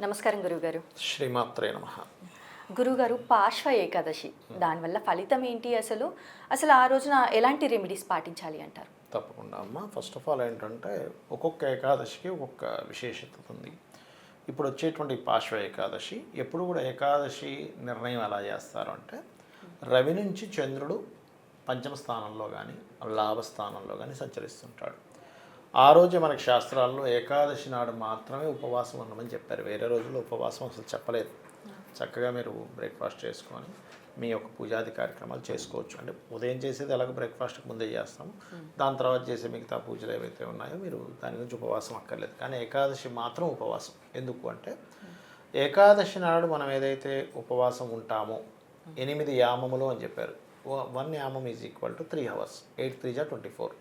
నమస్కారం గురుగారు శ్రీమాత్రే నమ. గురుగారు పార్శ్వ ఏకాదశి దానివల్ల ఫలితం ఏంటి అసలు? అసలు ఆ రోజున ఎలాంటి రెమెడీస్ పాటించాలి అంటారు? తప్పకుండా అమ్మ. ఫస్ట్ ఆఫ్ ఆల్ ఏంటంటే ఒక్కొక్క ఏకాదశికి ఒక్కొక్క విశేషత ఉంది. ఇప్పుడు వచ్చేటువంటి పార్శ్వ ఏకాదశి ఎప్పుడు కూడా ఏకాదశి నిర్ణయం ఎలా చేస్తారు అంటే రవి నుంచి చంద్రుడు పంచమ స్థానంలో కానీ లాభస్థానంలో కానీ సంచరిస్తుంటాడు. ఆ రోజే మనకి శాస్త్రాల్లో ఏకాదశి నాడు మాత్రమే ఉపవాసం ఉండమని చెప్పారు. వేరే రోజుల్లో ఉపవాసం అసలు చెప్పలేదు. చక్కగా మీరు బ్రేక్ఫాస్ట్ చేసుకొని మీ యొక్క పూజాది కార్యక్రమాలు చేసుకోవచ్చు. అంటే ఉదయం చేసేది ఎలాగో బ్రేక్ఫాస్ట్కి ముందే చేస్తాము దాని తర్వాత చేసే మిగతా పూజలు ఏవైతే ఉన్నాయో మీరు దాని గురించి ఉపవాసం అక్కర్లేదు. కానీ ఏకాదశి మాత్రం ఉపవాసం. ఎందుకు అంటే ఏకాదశి నాడు మనం ఏదైతే ఉపవాసం ఉంటామో ఎనిమిది యామములు అని చెప్పారు. One యామం is equal to three hours eight three జా ట్వంటీ ఫోర్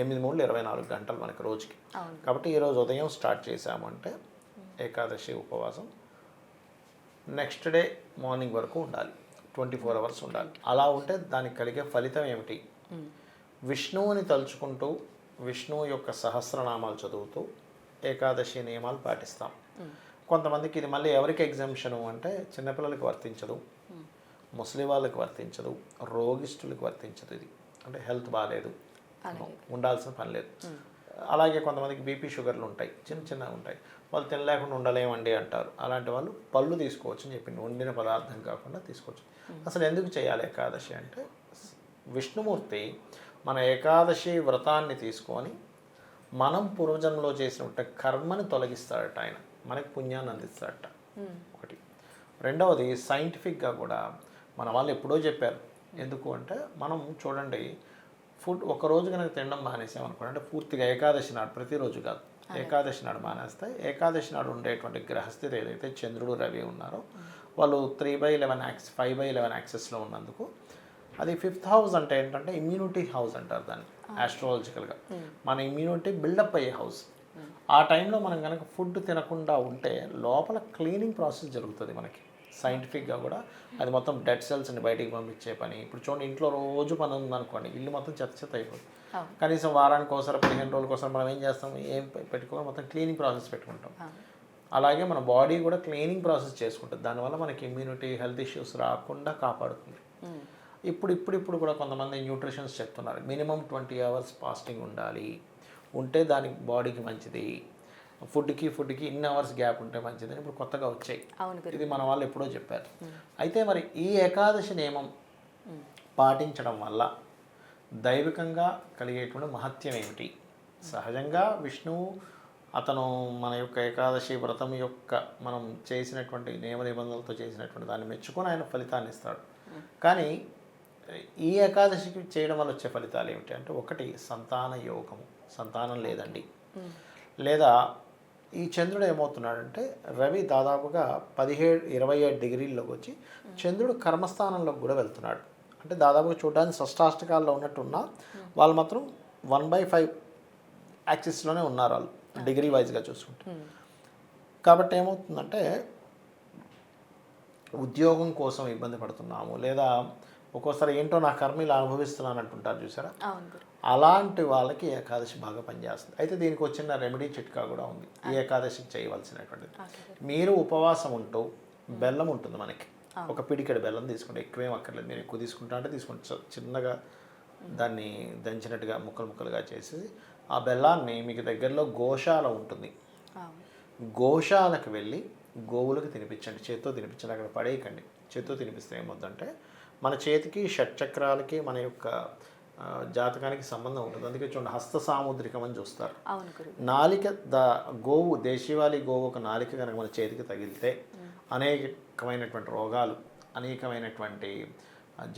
ఎనిమిది మూడు ఇరవై నాలుగు గంటలు మనకి రోజుకి. కాబట్టి ఈరోజు ఉదయం స్టార్ట్ చేసామంటే ఏకాదశి ఉపవాసం నెక్స్ట్ డే మార్నింగ్ వరకు ఉండాలి. ట్వంటీ ఫోర్ అవర్స్ ఉండాలి అలా ఉంటే దానికి కలిగే ఫలితం ఏమిటి? విష్ణువుని తలుచుకుంటూ విష్ణువు యొక్క సహస్రనామాలు చదువుతూ ఏకాదశి నియమాలు పాటిస్తాం. కొంతమందికి ఇది మళ్ళీ ఎవరికి ఎగ్జామ్షను అంటే చిన్నపిల్లలకి వర్తించదు. ముసలి వాళ్ళకి వర్తించదు రోగిష్ఠులకు వర్తించదు ఇది. అంటే హెల్త్ బాగాలేదు ఉండాల్సిన పని లేదు. అలాగే కొంతమందికి బీపీ షుగర్లు ఉంటాయి చిన్న చిన్నగా ఉంటాయి. వాళ్ళు తినలేకుండా ఉండలేమండి అంటారు. అలాంటి వాళ్ళు పళ్ళు తీసుకోవచ్చు అని చెప్పింది. వండిన పదార్థం కాకుండా తీసుకోవచ్చు. అసలు ఎందుకు చేయాలి ఏకాదశి అంటే విష్ణుమూర్తి మన ఏకాదశి వ్రతాన్ని తీసుకొని మనం పూర్వజన్మలో చేసిన కర్మని తొలగిస్తాడట ఆయన. మనకి పుణ్యాన్ని అందిస్తాడట. ఒకటి. రెండవది సైంటిఫిక్గా కూడా మన వాళ్ళు ఎప్పుడో చెప్పారు. ఎందుకు అంటే మనం చూడండి ఫుడ్ ఒక రోజు కనుక తినడం మానేసాం అనుకోండి అంటే పూర్తిగా ఏకాదశి నాడు ప్రతిరోజు కాదు. ఏకాదశి నాడు మానేస్తే ఏకాదశి నాడు ఉండేటువంటి గ్రహస్థితి ఏదైతే చంద్రుడు రవి ఉన్నారో వాళ్ళు three by eleven axis five by eleven యాక్సెస్లో ఉన్నందుకు అది ఫిఫ్త్ హౌస్ అంటే ఏంటంటే ఇమ్యూనిటీ హౌస్ అంటారు దాన్ని ఆస్ట్రాలజికల్గా మన ఇమ్యూనిటీ బిల్డప్ అయ్యే హౌస్ ఆ టైంలో మనం కనుక ఫుడ్ తినకుండా ఉంటే లోపల క్లీనింగ్ ప్రాసెస్ జరుగుతుంది మనకి. సైంటిఫిక్గా కూడా అది మొత్తం డెడ్ సెల్స్ని బయటికి పంపించే పని. ఇప్పుడు చూడండి ఇంట్లో రోజు పని ఉందనుకోండి ఇల్లు మొత్తం చెత్త చెత్త అయిపోతుంది. కనీసం వారానికి ఒకసారి పదిహేను రోజులకి ఒకసారి మనం ఏం చేస్తాం? ఏం పెట్టుకోవాలి? మొత్తం క్లీనింగ్ ప్రాసెస్ పెట్టుకుంటాం. అలాగే మన బాడీ కూడా క్లీనింగ్ ప్రాసెస్ చేసుకుంటుంది. దానివల్ల మనకి ఇమ్యూనిటీ హెల్త్ ఇష్యూస్ రాకుండా కాపాడుతుంది. ఇప్పుడు ఇప్పుడు ఇప్పుడు కూడా కొంతమంది న్యూట్రిషన్స్ చెప్తున్నారు మినిమం ట్వంటీ అవర్స్ ఫాస్టింగ్ ఉండాలి. ఉంటే దానికి బాడీకి మంచిది. ఫుడ్కి ఫుడ్కి ఇన్ని అవర్స్ గ్యాప్ ఉంటే మంచిది అని ఇప్పుడు కొత్తగా వచ్చాయి. ఇది మన వాళ్ళు ఎప్పుడో చెప్పారు. అయితే మరి ఈ ఏకాదశి నియమం పాటించడం వల్ల దైవికంగా కలిగేటువంటి మహత్యం ఏమిటి? సహజంగా విష్ణువు అతను మన యొక్క ఏకాదశి వ్రతం యొక్క మనం చేసినటువంటి నియమ నిబంధనలతో చేసినటువంటి దాన్ని మెచ్చుకొని ఆయన ఫలితాన్ని ఇస్తాడు. కానీ ఈ ఏకాదశికి చేయడం వల్ల వచ్చే ఫలితాలు ఏమిటి అంటే ఒకటి సంతాన యోగము. సంతానం లేదండి. లేదా ఈ చంద్రుడు ఏమవుతున్నాడంటే రవి దాదాపుగా పదిహేడు ఇరవై ఏడు డిగ్రీల్లోకి వచ్చి చంద్రుడు కర్మస్థానంలోకి కూడా వెళ్తున్నాడు. అంటే దాదాపుగా చూడడానికి షష్టాష్టకాల్లో ఉన్నట్టున్నా వాళ్ళు మాత్రం వన్ బై ఫైవ్ యాక్సిస్లోనే ఉన్నారు వాళ్ళు డిగ్రీ వైజ్గా చూసుకుంటే. కాబట్టి ఏమవుతుందంటే ఉద్యోగం కోసం ఇబ్బంది పడుతున్నాము లేదా ఒక్కోసారి ఏంటో నా కర్మ ఇలా అనుభవిస్తున్నాను అంటుంటారు చూసారా అలాంటి వాళ్ళకి ఏకాదశి బాగా పనిచేస్తుంది. అయితే దీనికి వచ్చిన రెమెడీ చిట్కా కూడా ఉంది. ఈ ఏకాదశికి చేయవలసినటువంటిది. మీరు ఉపవాసం ఉంటూ బెల్లం ఉంటుంది మనకి. ఒక పిడికెడు బెల్లం తీసుకుంటే ఎక్కువేం అక్కర్లేదు. మీరు ఎక్కువ తీసుకుంటా అంటే తీసుకుంటే చిన్నగా దాన్ని దంచినట్టుగా ముక్కలు ముక్కలుగా చేసి ఆ బెల్లాన్ని మీకు దగ్గరలో గోశాల ఉంటుంది. గోశాలకు వెళ్ళి గోవులకు తినిపించండి. చేత్తో తినిపించండి. అక్కడ పడేయకండి. చేత్తో తినిపిస్తే ఏమవుతుందంటే మన చేతికి షట్చక్రాలకి మన యొక్క జాతకానికి సంబంధం ఉంటుంది. అందుకే చూడండి హస్త సాముద్రికం అని చూస్తారు. నాలిక ద గోవు దేశీవాలి గోవు ఒక నాలిక కనుక మన చేతికి తగిలితే అనేకమైనటువంటి రోగాలు అనేకమైనటువంటి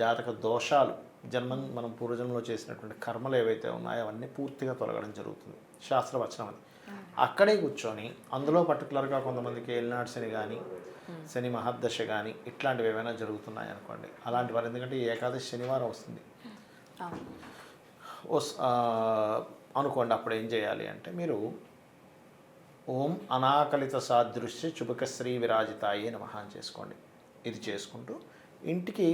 జాతక దోషాలు జన్మం మనం పూర్వజన్మలో చేసినటువంటి కర్మలు ఏవైతే ఉన్నాయో అవన్నీ పూర్తిగా తొలగడం జరుగుతుంది. శాస్త్రవచనం అది. అక్కడే కూర్చొని అందులో పర్టికులర్గా కొంతమందికి ఏలినాడు శని కానీ శని మహర్దశ కానీ ఇట్లాంటివి ఏమైనా జరుగుతున్నాయి అనుకోండి అలాంటి వారు ఎందుకంటే ఏకాదశి శనివారం వస్తుంది. అనుకోండి అప్పుడు ఏం చేయాలి అంటే మీరు ఓం అనాకలిత సాదృశ్య చుబకశ్రీ విరాజితాయి నమః అని చేసుకోండి. ఇది చేసుకుంటూ ఇంటికి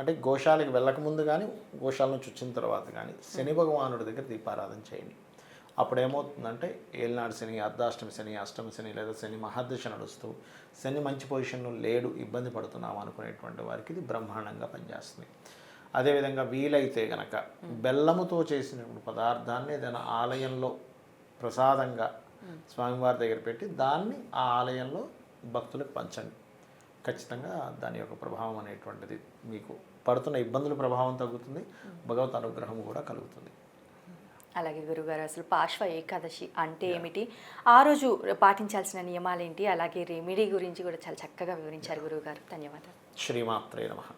అంటే గోశాలకు వెళ్ళకముందు కానీ గోశాల నుంచి వచ్చిన తర్వాత కానీ శని భగవానుడి దగ్గర దీపారాధన చేయండి. అప్పుడు ఏమవుతుందంటే ఏలినాడు శని అర్ధాష్టమి శని అష్టమి శని లేదా శని మహాదశ నడుస్తూ శని మంచి పొజిషన్లో లేడు ఇబ్బంది పడుతున్నాం అనుకునేటువంటి వారికి ఇది బ్రహ్మాండంగా పనిచేస్తుంది. అదేవిధంగా వీలైతే గనక బెల్లముతో చేసిన పదార్థాన్ని ఏదైనా ఆలయంలో ప్రసాదంగా స్వామివారి దగ్గర పెట్టి దాన్ని ఆ ఆలయంలో భక్తులకు పంచండి. ఖచ్చితంగా దాని యొక్క ప్రభావం అనేటువంటిది మీకు పడుతున్న ఇబ్బందుల ప్రభావం తగ్గుతుంది భగవత్ అనుగ్రహం కూడా కలుగుతుంది. అలాగే గురుగారు అసలు పార్శ్వ ఏకాదశి అంటే ఏమిటి? ఆ రోజు పాటించాల్సిన నియమాలు ఏంటి అలాగే రెమెడీ గురించి కూడా చాలా చక్కగా వివరించారు గురుగారు. ధన్యవాదాలు. శ్రీమాత్రే నమః.